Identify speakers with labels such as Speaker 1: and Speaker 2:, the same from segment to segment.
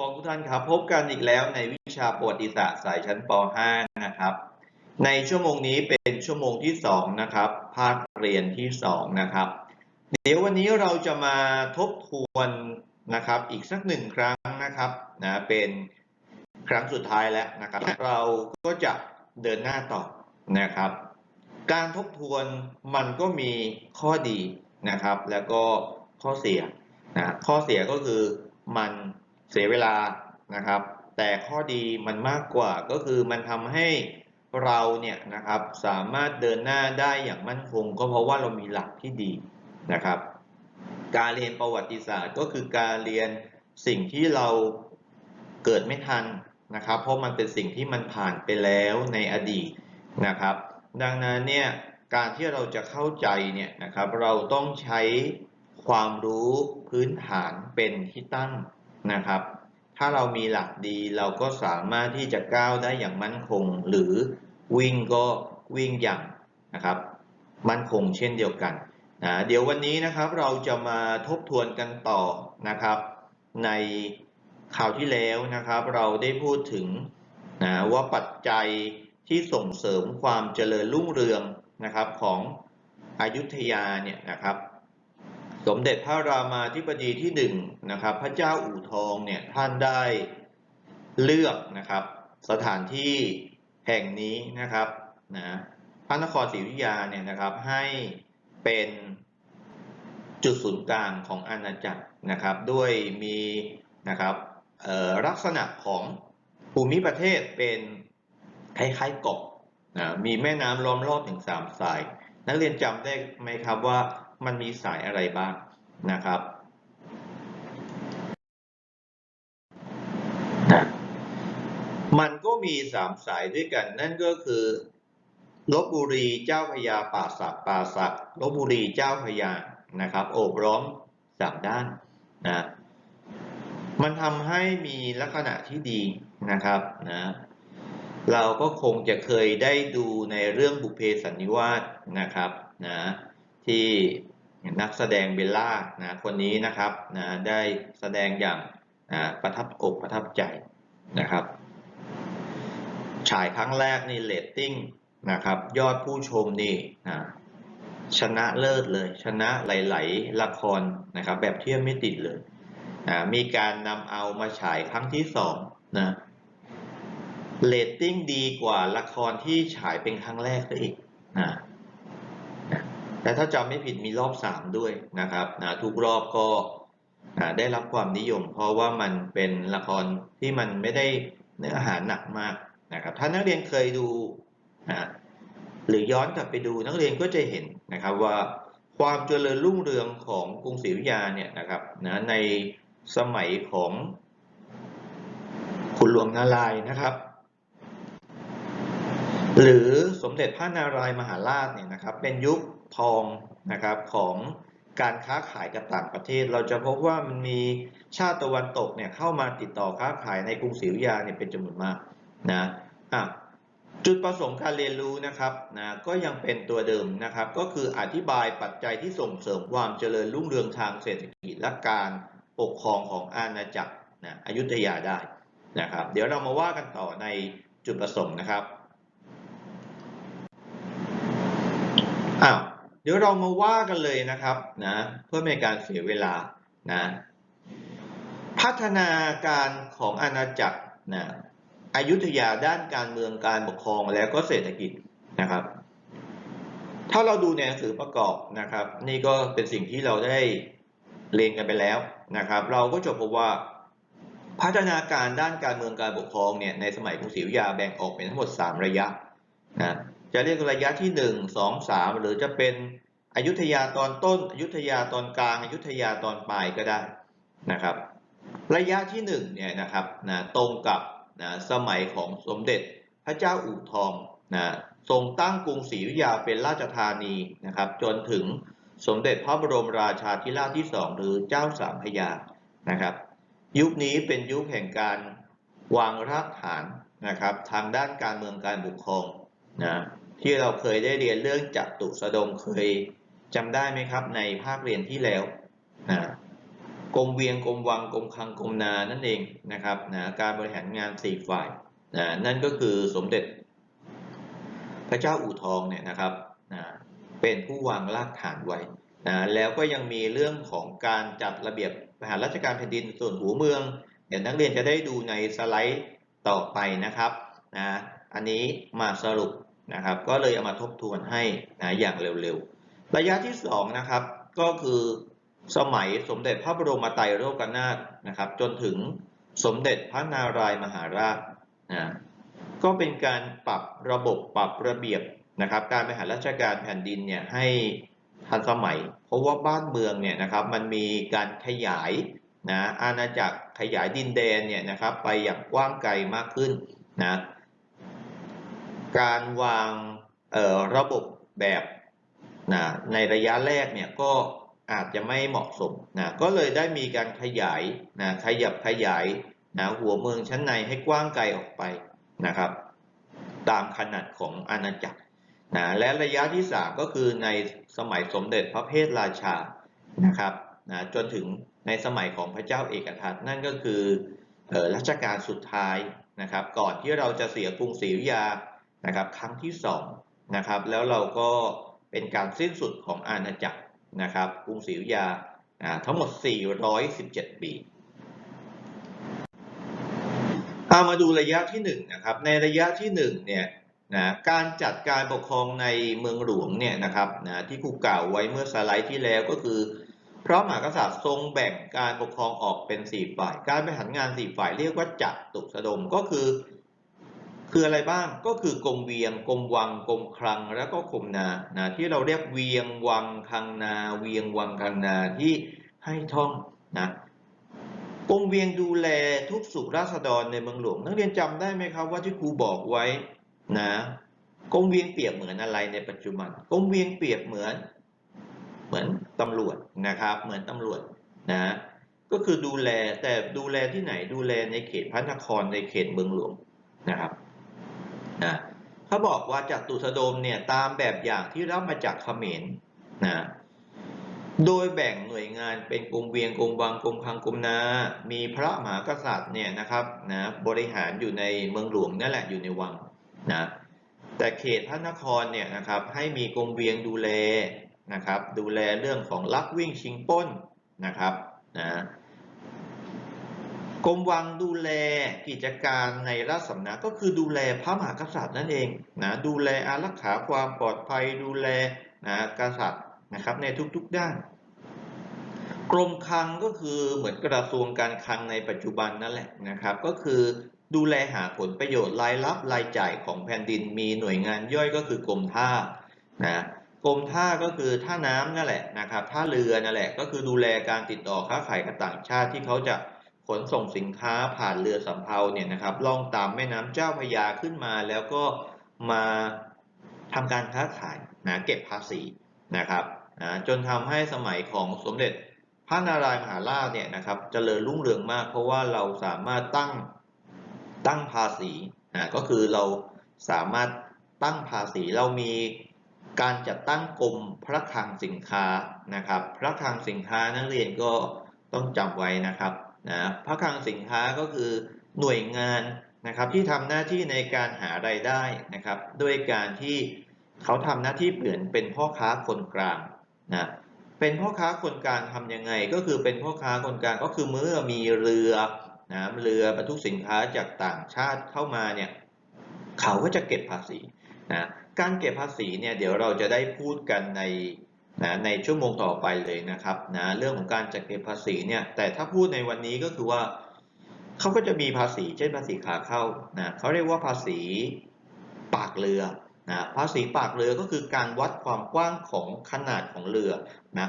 Speaker 1: ครองทุกท่านครับ พบกันอีกแล้วในวิชาประวัติศาสตร์สายชั้นป .5 นะครับ ในชั่วโมงนี้เป็นชั่วโมงที่ 2 นะครับ ภาคเรียนที่ 2 นะครับ เดี๋ยววันนี้เราจะมาทบทวนนะครับอีกสักหนึ่งครั้งนะครับนะเป็นครั้งสุดท้ายแล้วนะครับ เราก็จะเดินหน้าต่อนะครับ การทบทวนมันก็มีข้อดีนะครับ แล้วก็ข้อเสียนะข้อเสียก็คือมัน เสียเวลานะครับ แต่ข้อดีมันมากกว่าก็คือมันทำให้เราเนี่ยนะครับสามารถเดินหน้าได้อย่างมั่นคง ก็เพราะว่าเรามีหลักที่ดีนะครับ การเรียนประวัติศาสตร์ก็คือการเรียนสิ่งที่เราเกิดไม่ทันนะครับ เพราะมันเป็นสิ่งที่มันผ่านไปแล้วในอดีตนะครับ ดังนั้นเนี่ยการที่เราจะเข้าใจเนี่ยนะครับ เราต้องใช้ความรู้พื้นฐานเป็นที่ตั้ง นะครับ ถ้าเรามีหลักดีเราก็สามารถที่จะก้าวได้อย่างมั่นคง หรือวิ่งก็วิ่งอย่างนะครับ มั่นคงเช่นเดียวกันนะเดี๋ยววันนี้นะครับเราจะมาทบทวนกันต่อนะครับ ในข่าวที่แล้วนะครับ เราได้พูดถึงนะว่าปัจจัยที่ส่งเสริมความเจริญรุ่งเรืองนะครับของอยุธยาเนี่ยนะครับ สมเด็จพระรามาธิบดีที่หนึ่งนะครับ พระเจ้าอู่ทองเนี่ยท่านได้เลือกนะครับ สถานที่แห่งนี้นะครับนะพระนครศรีอยุธยาเนี่ยนะครับให้เป็นจุดศูนย์กลางของอาณาจักรนะครับ ด้วยมีนะครับลักษณะของภูมิประเทศเป็นคล้ายๆเกาะนะมีแม่น้ำล้อมรอบถึงสามสาย นักเรียนจำได้ไหมครับว่า มันมีสายอะไรบ้างนะครับนะมันก็มีสามสายด้วยกัน นั่นก็คือลบบุรีเจ้าพยาป่าสักป่าสักลบบุรีเจ้าพยานะครับโอบล้อมสามด้านนะมันทำให้มีลักษณะที่ดีนะครับนะเราก็คงจะเคยได้ดูในเรื่องบุพเพสันนิวาสนะครับนะที่ นักแสดงเบลล่านะคนนี้นะครับนะได้แสดงอย่างนะประทับอกประทับใจนะครับ ฉายครั้งแรกนี่เรตติ้งนะครับยอดผู้ชมนี่นะชนะเลิศเลยชนะหลาย ๆ ละครนะครับแบบเทียบไม่ติดเลยนะมีการนำเอามาฉายครั้งที่สองนะเรตติ้งดีกว่าละครที่ฉายเป็นครั้งแรกซะอีกนะ แต่ถ้าจำไม่ผิดมีรอบสามด้วยนะครับนะทุกรอบก็ได้รับความนิยม เพราะว่ามันเป็นละครที่มันไม่ได้เนื้อหาหนักมากนะครับ ถ้านักเรียนเคยดูนะหรือย้อนกลับไปดูนักเรียนก็จะเห็นนะครับว่าความเจริญรุ่งเรืองของกรุงศรีอยุธยาเนี่ยนะครับนะในสมัยของขุนหลวงนารายณ์นะครับ หรือสมเด็จพระนารายมหาราชเนี่ยนะครับ เป็นยุค ทองนะครับของการค้าขายกับต่างประเทศ เราจะพบว่ามันมีชาติตะวันตกเนี่ยเข้ามาติดต่อค้าขายในกรุงศรีอยุธยาเนี่ยเป็นจำนวนมากนะอะจุดประสงค์การเรียนรู้นะครับนะก็ยังเป็นตัวเดิมนะครับ ก็คืออธิบายปัจจัยที่ส่งเสริมความเจริญรุ่งเรืองทางเศรษฐกิจและการปกครองของอาณาจักรนะอยุธยาได้นะครับ เดี๋ยวเรามาว่ากันต่อในจุดประสงค์นะครับอ้าว เดี๋ยวเรามาว่ากันเลยนะครับนะเพื่อไม่ให้การเสียเวลานะพัฒนาการของอาณาจักรนะอยุธยาด้านการเมืองการปกครองแล้วก็เศรษฐกิจนะครับ ถ้าเราดูในหนังสือประกอบนะครับ นี่ก็เป็นสิ่งที่เราได้เรียนกันไปแล้วนะครับ เราก็จะพบว่าพัฒนาการด้านการเมืองการปกครองเนี่ยในสมัยกรุงศรีอยุธยาแบ่งออกเป็นทั้งหมด 3 ระยะนะ จะเรียกระยะที่ 1 2 3 หรือจะเป็นอยุธยาตอนต้น อยุธยาตอนกลาง อยุธยาตอนปลายก็ได้นะครับ ระยะที่1เนี่ยนะครับนะตรงกับนะสมัยของสมเด็จพระเจ้าอู่ทองนะทรงตั้งกรุงศรีอยุธยาเป็นราชธานีนะครับ จนถึงสมเด็จพระบรมราชาธิราชที่สองหรือเจ้าสามพยานะครับ ยุคนี้เป็นยุคแห่งการวางรากฐานนะครับ ทางด้านการเมืองการปกครอง นะที่เราเคยได้เรียนเรื่องจัตุสดงเคยจำได้ไหมครับในภาคเรียนที่แล้วนะกรมเวียงกรมวังกรมคังกรมนานั่นเองนะครับนะการบริหารงานสี่ฝ่ายนะนั่นก็คือสมเด็จ พระเจ้าอู่ทองเนี่ยนะครับนะเป็นผู้วางรากฐานไว้นะแล้วก็ยังมีเรื่องของการจัดระเบียบบริหารราชการแผ่นดินส่วนหัวเมือง เดี๋ยวนักเรียนจะได้ดูในสไลด์ต่อไปนะครับนะอันนี้มาสรุป นะครับ ก็เลยเอามาทบทวนให้นะอย่างเร็วๆ ระยะที่สองนะครับก็คือสมัยสมเด็จพระบรมไตรโลกนาถนะครับ จนถึงสมเด็จพระนารายมหาราชนะก็เป็นการปรับระบบปรับระเบียบนะครับ การบริหารราชการแผ่นดินเนี่ยให้ทันสมัย เพราะว่าบ้านเมืองเนี่ยนะครับมันมีการขยายนะอาณาจักรขยายดินแดนเนี่ยนะครับ ไปอย่างกว้างไกลมากขึ้นนะ การวางระบบแบบนะในระยะแรกเนี่ยก็อาจจะไม่เหมาะสมนะก็เลยได้มีการขยายนะขยับขยายนะหัวเมืองชั้นในให้กว้างไกลออกไปนะครับ ตามขนาดของอาณาจักรนะและระยะที่ 3 ก็คือในสมัยสมเด็จพระเพทราชานะครับนะจนถึงในสมัยของพระเจ้าเอกทัตนั่นก็คือออรัชกาลสุดท้ายนะครับ ก่อนที่เราจะเสียกรุงศรีอยุธยา นะครับครั้งที่2นะครับแล้วเราก็เป็นการสิ้นสุดของอาณาจักรนะครับกรุงศรีอยุธยาทั้งหมด 417 ปีเอามาดูระยะที่1นะครับในระยะที่1เนี่ยนะการจัดการปกครองในเมืองหลวงเนี่ยนะครับนะที่ครูกล่าวไว้เมื่อสไลด์ที่แล้วก็คือ พระมหากษัตริย์ทรงแบ่งการปกครองออกเป็นสี่ฝ่าย การบริหารงานสี่ฝ่ายเรียกว่าจัตุสดมก็คือ คืออะไรบ้างก็คือกรมเวียงกรมวังกรมคลังแล้วก็กรมนานะที่เราเรียกเวียงวังคลังนา เวียงวังคลังนาที่ให้ท่องนะกรมเวียงดูแลทุกสุขราษฎรในเมืองหลวงนักเรียนจำได้ไหมครับว่าที่ครูบอกไว้นะกรมเวียงเปรียบเหมือนอะไรในปัจจุบันกรมเวียงเปรียบเหมือน เหมือนตำรวจนะครับ เหมือนตำรวจนะก็คือดูแลแต่ดูแลที่ไหนดูแลในเขตพระนครในเขตเมืองหลวงนะครับ นะเขาบอกว่าจากตุสดมเนี่ยตามแบบอย่างที่รับมาจากเขมรนะโดยแบ่งหน่วยงานเป็นกรมเวียงกรมวังกรมคังกรมนา มีพระมหากษัตริย์เนี่ยนะครับนะบริหารอยู่ในเมืองหลวงนั่นแหละอยู่ในวังนะแต่เขตพระนครเนี่ยนะครับให้มีกรมเวียงดูแลนะครับดูแลเรื่องของลักวิ่งชิงป้นนะครับนะ รมวังดูแลกิจการในราชสำนักก็คือดูแลพระมหากษัตริย์นั่นเองนะดูแลอารักขาความปลอดภัยดูแลนะกษัตริย์นะครับในทุกๆด้าน กรมคลังก็คือเหมือนกระทรวงการคลังในปัจจุบันนั่นแหละนะครับ ก็คือดูแลหาผลประโยชน์รายรับรายจ่ายของแผ่นดินมีหน่วยงานย่อยก็คือกรมท่านะกรมท่าก็คือท่าน้ำนั่นแหละนะครับท่าเรือนั่นแหละก็คือดูแลการติดต่อค้าขายกับต่างชาติที่เขาจะ ขนส่งสินค้าผ่านเรือสำเภาเนี่ยนะครับล่องตามแม่น้ำเจ้าพระยาขึ้นมา แล้วก็มาทำการค้าขายนะเก็บภาษีนะครับนะจนทำให้สมัยของสมเด็จพระนารายมหาราชเนี่ยนะครับเจริญรุ่งเรืองมาก เพราะว่าเราสามารถตั้งตั้งภาษีนะก็คือเราสามารถตั้งภาษีเรามีการจัดตั้งกรมพระคลังสินค้านะครับ พระคลังสินค้านักเรียนก็ต้องจำไว้นะครับ นะพระคลังสินค้าก็คือหน่วยงานนะครับที่ทำหน้าที่ในการหารายได้นะครับด้วยการที่เขาทำหน้าที่เปลี่ยนเป็นพ่อค้าคนกลางนะเป็นพ่อค้าคนกลางทำยังไง ก็คือเป็นพ่อค้าคนกลางก็คือเมื่อมีเรือนะเรือบรรทุกสินค้าจากต่างชาติเข้ามาเนี่ยเขาก็จะเก็บภาษีนะการเก็บภาษีเนี่ยเดี๋ยวเราจะได้พูดกันใน นะในชั่วโมงต่อไปเลยนะครับนะเรื่องของการจัดเก็บภาษีเนี่ยแต่ถ้าพูดในวันนี้ก็คือว่าเขาก็จะมีภาษีเช่นภาษีขาเข้านะเขาเรียกว่าภาษีปากเรือนะภาษีปากเรือก็คือการวัดความกว้างของขนาดของเรือนะ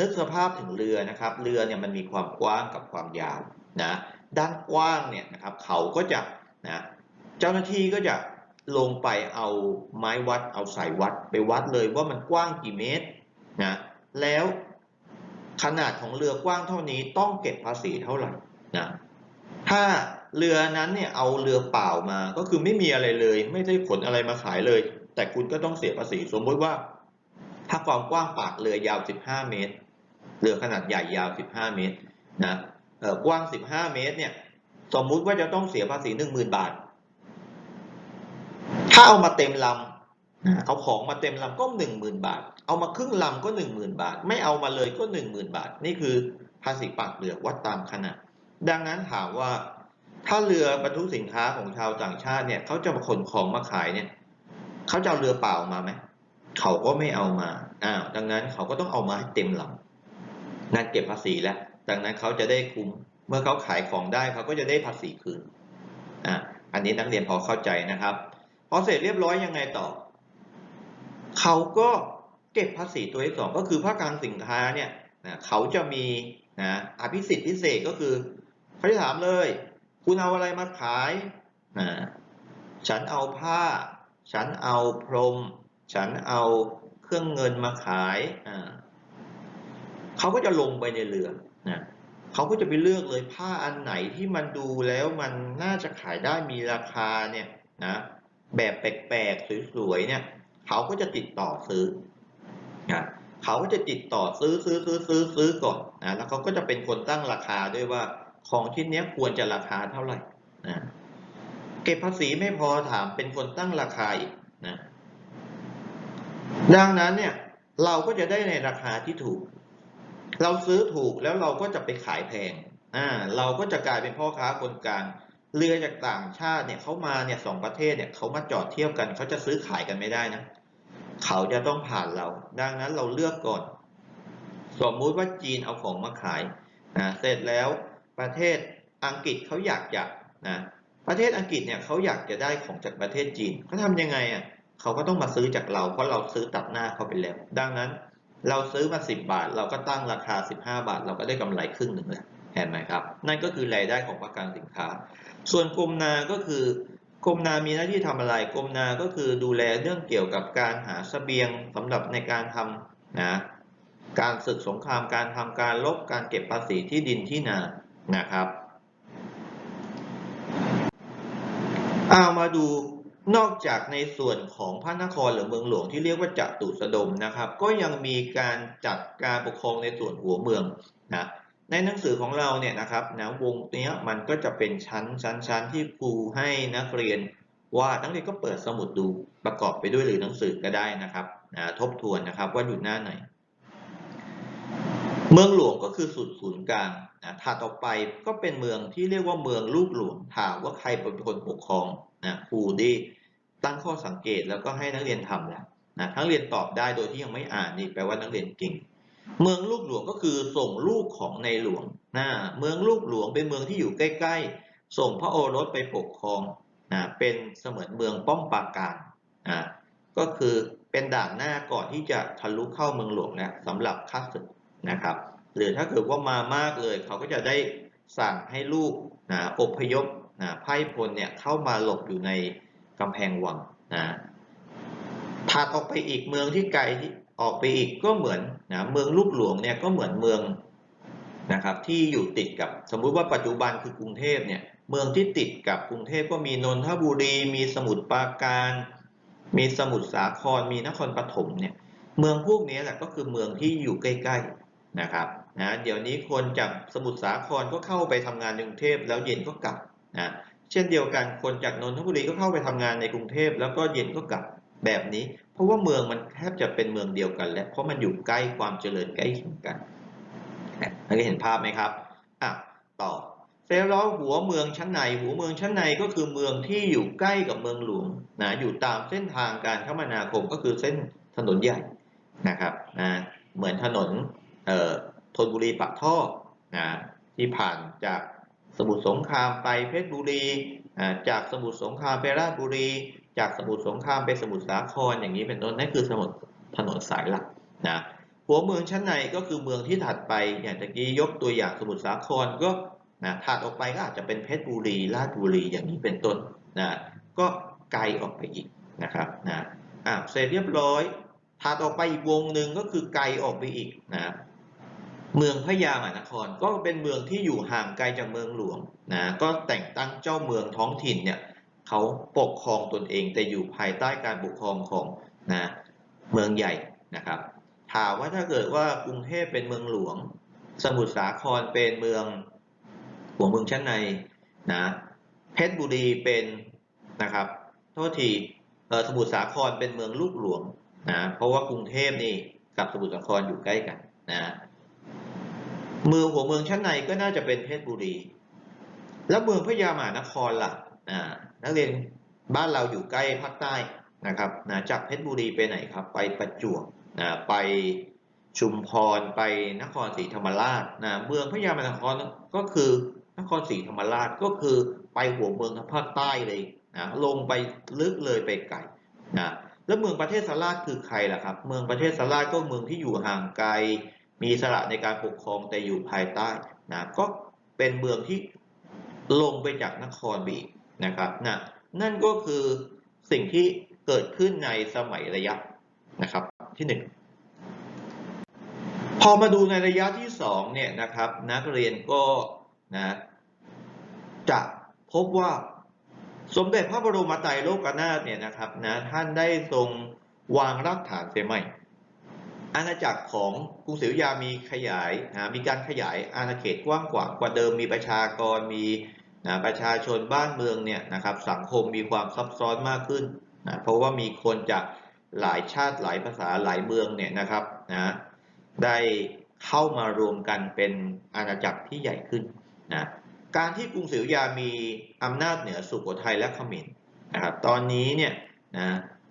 Speaker 1: นึกสภาพถึงเรือนะครับ เรือเนี่ยมันมีความกว้างกับความยาวนะด้านกว้างเนี่ยนะครับเขาก็จะนะเจ้าหน้าที่ก็จะลงไปเอาไม้วัดเอาสายวัดไปวัดเลยว่ามันกว้างกี่เมตร แล้วขนาดของเรือกว้างเท่านี้ต้องเก็บภาษีเท่าไหร่นะถ้าเรือนั้นเนี่ยเอาเรือเปล่ามาก็คือไม่มีอะไรเลย ไม่ได้ขนอะไรมาขายเลย แต่คุณก็ต้องเสียภาษีสมมติว่า ถ้าความกว้างปากเรือยาว 15 เมตร เรือขนาดใหญ่ยาว 15 เมตรนะกว้าง 15 เมตรเนี่ยสมมุติว่าจะต้องเสียภาษี 10,000 บาท ถ้าเอามาเต็มลำนะเอาของมาเต็มลำก็ 10,000 บาท เอามาครึ่งลำก็ 10,000 บาท ไม่เอามาเลยก็ 10,000 บาท นี่คือภาษีปากเรือวัดตามขนาด ดังนั้นถามว่า ถ้าเรือบรรทุกสินค้าของชาวต่างชาติเนี่ยเขาจะมาขนของมาขายเนี่ยเขาจะเอาเรือเปล่ามาไหมเขาก็ไม่เอามาอ้าวดังนั้นเขาก็ต้องเอามาให้เต็มลำนั่นเก็บภาษีแล้วดังนั้นเขาจะได้คุ้มเมื่อเขาขายของได้เขาก็จะได้ภาษีคืนอ่าอันนี้นักเรียนพอเข้าใจนะครับ พอเสร็จเรียบร้อยยังไงต่อ เขาก็ เก็บภาษีตัวที่สองก็คือภาคการสินค้าเนี่ยนะเขาจะมีนะอภิสิทธิ์พิเศษก็คือเขาจะถามเลย คุณเอาอะไรมาขายนะฉันเอาผ้า ฉันเอาพรม ฉันเอาเครื่องเงินมาขายอ่าเขาก็จะลงไปในเรือนะเขาก็จะไปเลือกเลยผ้าอันไหนที่มันดูแล้วมันน่าจะขายได้มีราคาเนี่ยนะแบบแปลกๆสวยๆเนี่ยเขาก็จะติดต่อซื้อ นะเขาก็จะติดต่อซื้อซื้อซื้อซื้อซื้อก่อนนะแล้วเขาก็จะเป็นคนตั้งราคาด้วยว่าของชิ้นนี้ควรจะราคาเท่าไหร่นะเก็บภาษีไม่พอถามเป็นคนตั้งราคาอีกนะดังนั้นเนี่ยเราก็จะได้ในราคาที่ถูก เราซื้อถูกแล้วเราก็จะไปขายแพงอ่าเราก็จะกลายเป็นพ่อค้าคนกลางเรือจากต่างชาติเนี่ยเขามาเนี่ยสองประเทศเนี่ยเขามาจอดเทียบกันเขาจะซื้อขายกันไม่ได้นะเเขาจะต้องผ่านเรา ดังนั้นเราเลือกก่อน สมมุติว่าจีนเอาของมาขายนะเสร็จแล้วประเทศอังกฤษเขาอยากจะนะประเทศอังกฤษเนี่ยเขาอยากจะได้ของจากประเทศจีนเขาทำยังไงอะเขาก็ต้องมาซื้อจากเรา เพราะเราซื้อตัดหน้าเขาไปแล้ว ดังนั้นเราซื้อมาสิบบาท เราก็ตั้งราคาสิบห้าบาท เราก็ได้กำไรครึ่งหนึ่งเลยเห็นไหมครับ นั่นก็คือรายได้ของประกันสินค้า ส่วนกรมนา ก็คือ กรมนามีหน้าที่ทำอะไร กรมนาก็คือดูแลเรื่องเกี่ยวกับการหาเสบียงสำหรับในการทำนะการศึกสงครามการทำการลบการเก็บภาษีที่ดินที่นานะครับเอามาดูนอกจากในส่วนของพระนครหรือเมืองหลวงที่เรียกว่าจัตุสดมนะครับ ก็ยังมีการจัดการปกครองในส่วนหัวเมืองนะ ในหนังสือของเราเนี่ยนะครับนะวงเนี้ยมันก็จะเป็นชั้นชั้นชั้นที่ครูให้นักเรียนว่านักเรียนก็เปิดสมุดดูประกอบไปด้วยหรือหนังสือก็ได้นะครับนะทบทวนนะครับว่าอยู่หน้าไหน เมืองหลวงก็คือสุดศูนย์กลางนะถัดออกไปก็เป็นเมืองที่เรียกว่าเมืองลูกหลวงถามว่าใครเป็นคนปกครองนะครูดีตั้งข้อสังเกตแล้วก็ให้นักเรียนทำแล้วนะทั้งเรียนตอบได้โดยที่ยังไม่อ่านนี่แปลว่านักเรียนเก่ง เมืองลูกหลวงก็คือส่งลูกของในหลวงนะเมืองลูกหลวงเป็นเมืองที่อยู่ใกล้ ๆ ส่งพระโอรสไปปกครองนะเป็นเสมือนเมืองป้อมปราการนะก็คือเป็นด่านหน้าก่อนที่จะทะลุเข้าเมืองหลวงนะสำหรับข้าศึกนะครับ หรือถ้าเกิดว่ามามากเลย เขาก็จะได้สั่งให้ลูกนะอพยพนะไพ่พลเนี่ยเข้ามาหลบอยู่ในกำแพงวังนะถัดออกไปอีกเมืองที่ไกลที่ ออกไปอีกก็เหมือนนะเมืองลูกหลวงเนี่ยก็เหมือนเมืองนะครับที่อยู่ติดกับสมมุติว่าปัจจุบันคือกรุงเทพเนี่ยเมืองที่ติดกับกรุงเทพก็มีนนทบุรี มีสมุทรปราการ มีสมุทรสาครมีนครปฐมเนี่ยเมืองพวกนี้แหละก็คือเมืองที่อยู่ใกล้ๆนะครับนะเดี๋ยวนี้คนจากสมุทรสาครก็เข้าไปทำงานในกรุงเทพแล้วเย็นก็กลับนะเช่นเดียวกันคนจากนนทบุรีก็เข้าไปทำงานในกรุงเทพแล้วก็เย็นก็กลับแบบนี้ เพราะว่าเมืองมันแทบจะเป็นเมืองเดียวกันแล้วเพราะมันอยู่ใกล้ความเจริญใกล้เคียงกันนักเรียนเห็นภาพไหมครับอะต่อเซลล์หัวเมืองชั้นใน หัวเมืองชั้นในก็คือเมืองที่อยู่ใกล้กับเมืองหลวงนะอยู่ตามเส้นทางการคมนาคมก็คือเส้นถนนใหญ่นะครับนะเหมือนถนนเอ่อธนบุรีปากท่อนะที่ผ่านจากสมุทรสงครามไปเพชรบุรี จากสมุทรสงครามไปราชบุรี จากสมุทรสงครามไปสมุทรสาครอย่างนี้เป็นต้นนั่นคือสมุทรถนนสายหลักนะหัวเมืองชั้นในก็คือเมืองที่ถัดไปอย่างตะกี้ยกตัวอย่างสมุทรสาครก็นะถัดออกไปก็อาจจะเป็นเพชรบุรีราชบุรีอย่างนี้เป็นต้นนะก็ไกลออกไปอีกนะครับนะอ่าเสร็จเรียบร้อยถัดออกไปอีกวงหนึ่งก็คือไกลออกไปอีกนะเมืองพญามหานครก็เป็นเมืองที่อยู่ห่างไกลจากเมืองหลวงนะก็แต่งตั้งเจ้าเมืองท้องถิ่นเนี่ย เขาปกครองตนเอง แต่อยู่ภายใต้การปกครองของนะเมืองใหญ่นะครับ ถามว่าถ้าเกิดว่ากรุงเทพเป็นเมืองหลวง สมุทรสาครเป็นเมืองหัวเมืองชั้นในนะเพชรบุรีเป็นนะครับโทษทีสมุทรสาครเป็นเมืองลูกหลวงนะเพราะว่ากรุงเทพนี่กับสมุทรสาครอยู่ใกล้กันนะเมืองหัวเมืองชั้นในก็น่าจะเป็นเพชรบุรี แล้วเมืองพระยามหานครล่ะอ่า นักเรียนบ้านเราอยู่ใกล้ภาคใต้นะครับนะจากเพชรบุรีไปไหนครับ ไปประจวบนะไปชุมพรไปนครศรีธรรมราชนะเมืองพระยามหานครก็คือนครศรีธรรมราชก็คือไปหัวเมืองทางภาคใต้เลยนะลงไปลึกเลยไปไกลนะแล้วเมืองประเทศสาราชคือใครล่ะครับ เมืองประเทศสาราชก็เมืองที่อยู่ห่างไกล มีสระในการปกครองแต่อยู่ภายใต้นะก็เป็นเมืองที่ลงไปจากนครบีก นะครับนะนั่นก็คือสิ่งที่เกิดขึ้นในสมัยระยะนะครับที่หนึ่งพอมาดูในระยะที่สองเนี่ยนะครับ นักเรียนก็นะจะพบว่าสมเด็จพระบรมไตรโลกนาถเนี่ยนะครับนะท่านได้ทรงวางรากฐานเสียใหม่อาณาจักรของกรุงศรีอยุธยามีขยายนะมีการขยายอาณาเขตกว้างกว่า กว่าเดิมมีประชากรมี นะประชาชนบ้านเมืองเนี่ยนะครับสังคมมีความซับซ้อนมากขึ้นนะเพราะว่ามีคนจากหลายชาติหลายภาษาหลายเมืองเนี่ยนะครับนะได้เข้ามารวมกันเป็นอาณาจักรที่ใหญ่ขึ้นนะการที่กรุงศรีอยุธยามีอำนาจเหนือสุโขทัยและเขมรนะครับตอนนี้เนี่ยนะ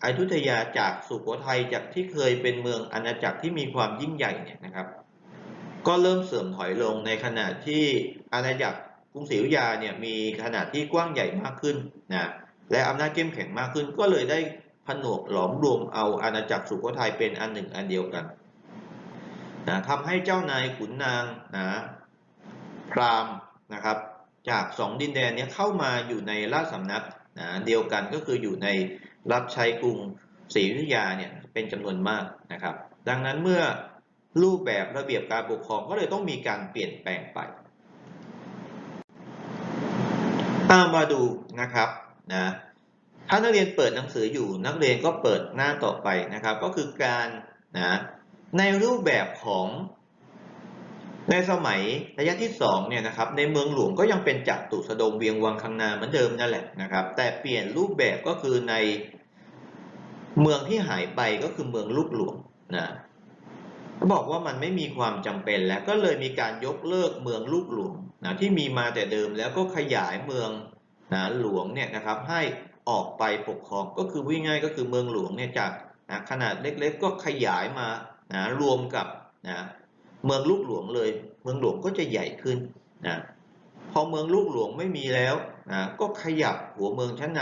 Speaker 1: อยุธยาจากสุโขทัยจากที่เคยเป็นเมืองอาณาจักรที่มีความยิ่งใหญ่เนี่ยนะครับ ก็เริ่มเสื่อมถอยลงในขณะที่อาณาจักร รุงศรีอยุธยาเนี่ยมีขนาดที่กว้างใหญ่มากขึ้นนะและอำนาจเข้มแข็งมากขึ้น ก็เลยได้ผนวกหลอมรวมเอาอาณาจักรสุโขทัยเป็นอันหนึ่งอันเดียวกันนะทำให้เจ้านายขุนนางนะพราหมณ์นะครับจากสองดินแดนนี้เข้ามาอยู่ในราชสำนักนะเดียวกันก็คืออยู่ในรับใช้กรุงศรีอยุธยาเนี่ยเป็นจำนวนมากนะครับ ดังนั้นเมื่อรูปแบบระเบียบการปกครองก็เลยต้องมีการเปลี่ยนแปลงไป เอามาดูนะครับนะถ้านักเรียนเปิดหนังสืออยู่นักเรียนก็เปิดหน้าต่อไปนะครับ ก็คือการนะในรูปแบบของในสมัยระยะที่2เนี่ยนะครับในเมืองหลวงก็ยังเป็นจัตุสดมเวียงวังคังนาเหมือนเดิมนั่นแหละนะครับ แต่เปลี่ยนรูปแบบก็คือในเมืองที่หายไปก็คือเมืองลูกหลวงนะบอกว่ามันไม่มีความจำเป็นแล้วก็เลยมีการยกเลิกเมืองลูกหลวง นะที่มีมาแต่เดิมแล้วก็ขยายเมืองนะหลวงเนี่ยนะครับให้ออกไปปกครองก็คือวิ่งง่ายก็คือเมืองหลวงเนี่ยจากนะขนาดเล็กๆ ก็ขยายมานะรวมกับนะเมืองลูกหลวงเลย เมืองหลวงก็จะใหญ่ขึ้นนะพอเมืองลูกหลวงไม่มีแล้วนะก็ขยับหัวเมืองชั้นใน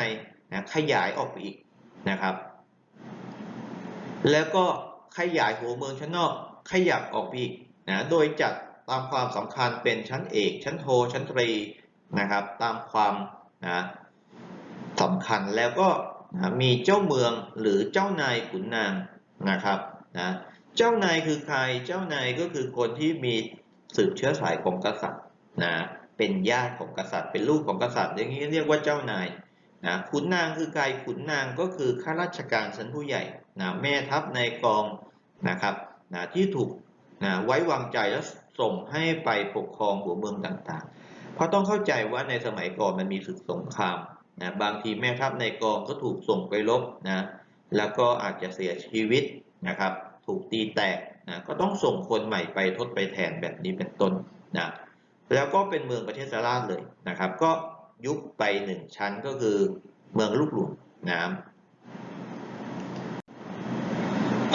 Speaker 1: นะขยายออกไปอีกนะครับ แล้วก็ขยายหัวเมืองชั้นนอกขยับออกไปอีกนะโดยจัด ตามความสำคัญเป็นชั้นเอก ชั้นโท ชั้นตรีนะครับ ตามความนะสำคัญแล้วก็นะมีเจ้าเมืองหรือเจ้านายขุนนางนะครับนะเจ้านายคือใครเจ้านายก็คือคนที่มีสืบเชื้อสายของกษัตริย์นะเป็นญาติของกษัตริย์ เป็นลูกของกษัตริย์อย่างนี้เรียกว่าเจ้านายนะขุนนางคือใครขุนนางก็คือข้าราชการชั้นผู้ใหญ่นะแม่ทัพในกองนะครับนะที่ถูกนะไว้วางใจแล้ว ส่งให้ไปปกครองหัวเมืองต่างๆ เพราะต้องเข้าใจว่าในสมัยก่อนมันมีศึกสงครามนะบางทีแม่ทัพในกองก็ถูกส่งไปรบนะแล้วก็อาจจะเสียชีวิตนะครับ ถูกตีแตกนะก็ต้องส่งคนใหม่ไปทดไปแทนแบบนี้เป็นต้นนะแล้วก็เป็นเมืองประเทศสาราชเลยนะครับ ก็ยุบไปหนึ่งชั้นก็คือเมืองลูกหลวงน้ำ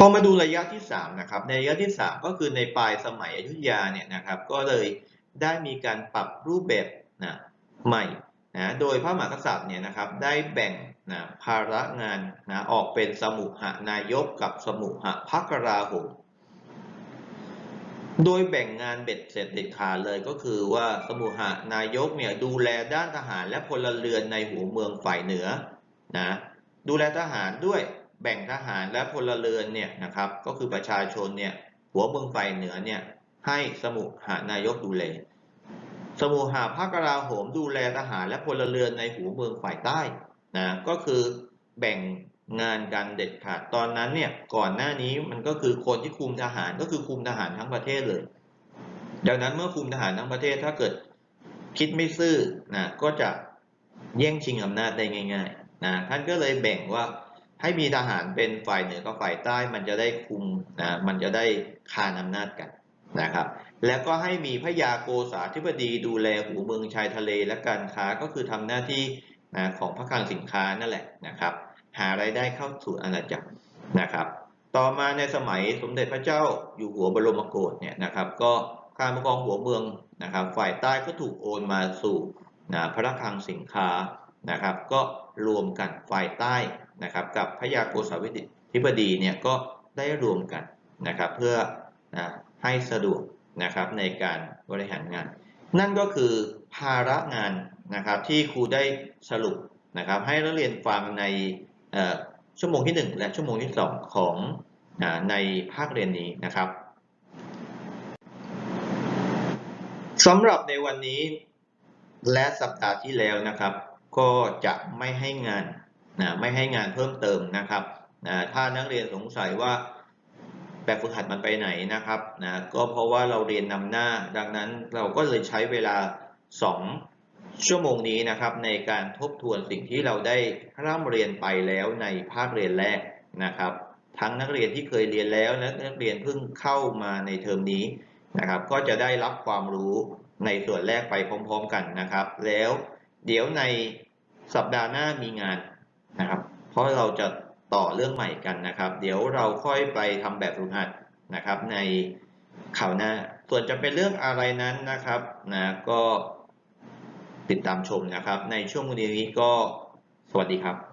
Speaker 1: พอมาดูระยะที่3นะครับในระยะที่ 3 ก็คือในปลายสมัยอยุธยาเนี่ยนะครับก็เลยได้มีการปรับรูปแบบนะใหม่นะโดยพระมหากษัตริย์เนี่ยนะครับได้แบ่งนะภาระงานนะออกเป็นสมุหนายกกับสมุหพักราหมโดยแบ่งงานเบ็ดเสร็จเด็ดขาดเลยก็คือว่าสมุหนายกเนี่ยดูแลด้านทหารและพลเรือนในหัวเมืองฝ่ายเหนือนะดูแลทหารด้วย แบ่งทหารและพลเรือนเนี่ยนะครับก็คือประชาชนเนี่ยหัวเมืองฝ่ายเหนือเนี่ยให้สมุหนายกดูแล สมุหาภาคกราโหมดูแลทหารและพลเรือนในหัวเมืองฝ่ายใต้นะก็คือแบ่งงานกันเด็ดขาดตอนนั้นเนี่ยก่อนหน้านี้มันก็คือคนที่คุมทหารก็คือคุมทหารทั้งประเทศเลย ดังนั้นเมื่อคุมทหารทั้งประเทศถ้าเกิดคิดไม่ซื่อนะก็จะแย่งชิงอำนาจได้ง่ายๆนะท่านก็เลยแบ่งว่า ให้มีทหารเป็นฝ่ายเหนือกับฝ่ายใต้มันจะได้คุมนะมันจะได้คานอำนาจกันนะครับ แล้วก็ให้มีพระยาโกษาธิบดีดูแลหูเมืองชายทะเลและการค้าก็คือทำหน้าที่นะของพระคลังสินค้านั่นแหละนะครับ หารายได้เข้าสู่อาณาจักรนะครับ ต่อมาในสมัยสมเด็จพระเจ้าอยู่หัวบรมโกศเนี่ยนะครับ ก็การปกครองหัวเมืองนะครับ ฝ่ายใต้ก็ถูกโอนมาสู่นะพระคลังสินค้านะครับ ก็รวมกันฝ่ายใต้ นะครับกับพระยาโกษาธิบดีเนี่ยก็ได้รวมกันนะครับเพื่อนะให้สะดวกนะครับในการบริหารงาน นั่นก็คือภาระงานนะครับที่ครูได้สรุปนะครับให้นักเรียนฟังในชั่วโมงที่ 1 และชั่วโมงที่ 2 ของอในภาคเรียนนี้นะครับสำหรับในวันนี้และสัปดาห์ที่แล้วนะครับ ก็จะไม่ให้งาน นะไม่ให้งานเพิ่มเติมนะครับนะถ้านักเรียนสงสัยว่าแบบฝึกหัดมันไปไหนนะครับนะก็เพราะว่าเราเรียนนำหน้า ดังนั้นเราก็เลยใช้เวลา 2 ชั่วโมงนี้นะครับ ในการทบทวนสิ่งที่เราได้ร่ำเรียนไปแล้วในภาคเรียนแรกนะครับ ทั้งนักเรียนที่เคยเรียนแล้วและนักเรียนเพิ่งเข้ามาในเทอมนี้นะครับ ก็จะได้รับความรู้ในส่วนแรกไปพร้อม ๆ กันนะครับ แล้วเดี๋ยวในสัปดาห์หน้ามีงาน นะครับ เพราะเราจะต่อเรื่องใหม่กันนะครับ เดี๋ยวเราค่อยไปทำแบบฝึกหัดนะครับในข่าวหน้า ส่วนจะเป็นเรื่องอะไรนั้นนะครับนะก็ติดตามชมนะครับ ในช่วงวันนี้ก็สวัสดีครับ